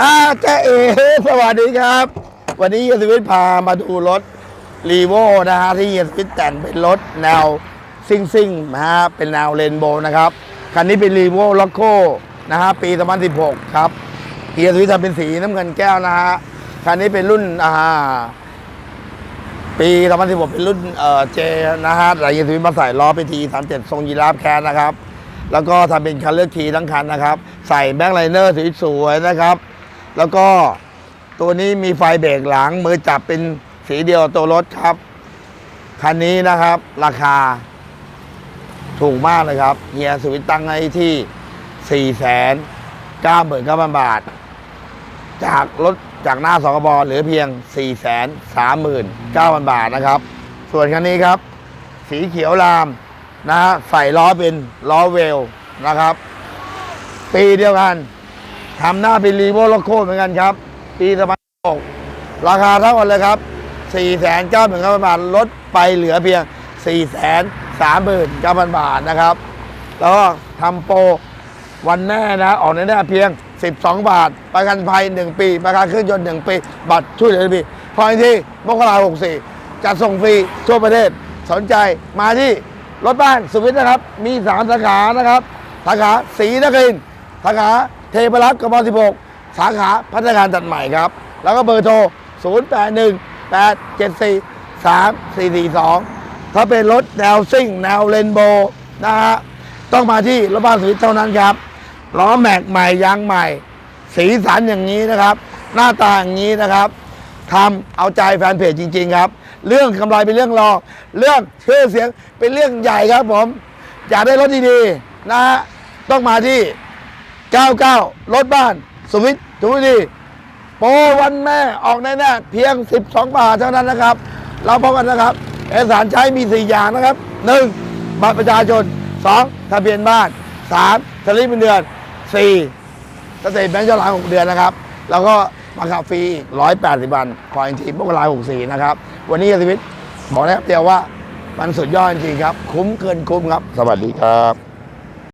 อ่าเจ๊เอสวัสดีครับ วันนี้เฮียสวิทพามาดูรถรีโวนะฮะที่เฮียสวิทแต่งเป็นรถแนวซิ่งซิ่งนะฮะเป็นแนวเรนโบว์นะครับคันนี้เป็นรีโวล็อกโคนะฮะปี 2016 ครับเฮียสวิททำเป็นสีน้ำเงินแก้วนะฮะคันนี้เป็นรุ่นอ่าปี 2016 เป็นรุ่นเอ่อเจนะฮะหลายยียสวิตมาใส่ล้อเป็นที37 ทรงยีราฟแคนนะครับแล้วก็ทำเป็นคันเลือกคีทั้งคันนะครับ ใส่แบ็คไลเนอร์สวยๆนะครับ แล้วก็ตัวนี้มีไฟเบรกหลัง มือจับเป็นสีเดียวตัวรถครับ คันนี้นะครับ ราคา ถูกมากเลยครับเฮียสวิตตั้งให้ที่ 4 9 9 0 0 0 บาท จากรถจากหน้าสกบเหลือเพียง 4 3 9 0 0 0 บาทนะครับ ส่วนคันนี้ครับ สีเขียวรามนะฮะใส่ล้อเป็นล้อเวลนะครับ ปีเดียวกัน ทำหน้าเป็นรีโวโลโคเหมือนกันครับ ปีสมัยกราคาเท่ากันเลยครับ4 9 9 0 0 0บาทลดไปเหลือเพียง 4 3 9 0 0 0 บาทนะครับ แล้วก็ทำโปรวันแน่นะ ออกในแน่เพียง 12 บาท ประกันภัย 1 ปี ประกันเครื่องยนต์ 1 ปี บัตรช่วยเหลือปีพออีกทีมกรา64 จัดส่งฟรีทั่วประเทศ สนใจมาที่รถบ้านสุวิทย์นะครับ มี 3 สาขานะครับ สาขาศรีนครินทร์สาขา เทพรัตน์กม16 สาขาพัฒนาการตัดใหม่ครับ แล้วก็เบอร์โทร 081 874 3442 ถ้าเป็นรถแนวซิ่ง แนวเรนโบว์นะฮะต้องมาที่รถบ้านสวิตเท่านั้นครับล้อแม็กใหม่ยางใหม่ สีสันอย่างนี้นะครับ หน้าตาอย่างนี้นะครับทำเอาใจแฟนเพจจริง ๆ ครับ เรื่องกำไรเป็นเรื่องรองเรื่องชื่อเสียงเป็นเรื่องใหญ่ครับผม อยากได้รถดีๆนะฮะต้องมาที่ 99 รถบ้าน สวิตทุกทีโปรวันแม่ออกแน่ๆเพียง 12 บาทเท่านั้นนะครับ เราพบกันนะครับ เอกสารใช้มี 4 อย่างนะครับ 1. บัตรประชาชน 2. ทะเบียนบ้าน 3. สลิปเงินเดือน 4. สเตทแบงค์ย้อนหลัง6เดือนนะครับ แล้วก็มาขับฟรีอีก 180 วันคอยทีมพวกเรา64 นะครับ วันนี้ชีวิตบอกแล้วเดียวว่ามันสุดยอดจริงครับ คุ้มเกินคุ้มครับ สวัสดีครับ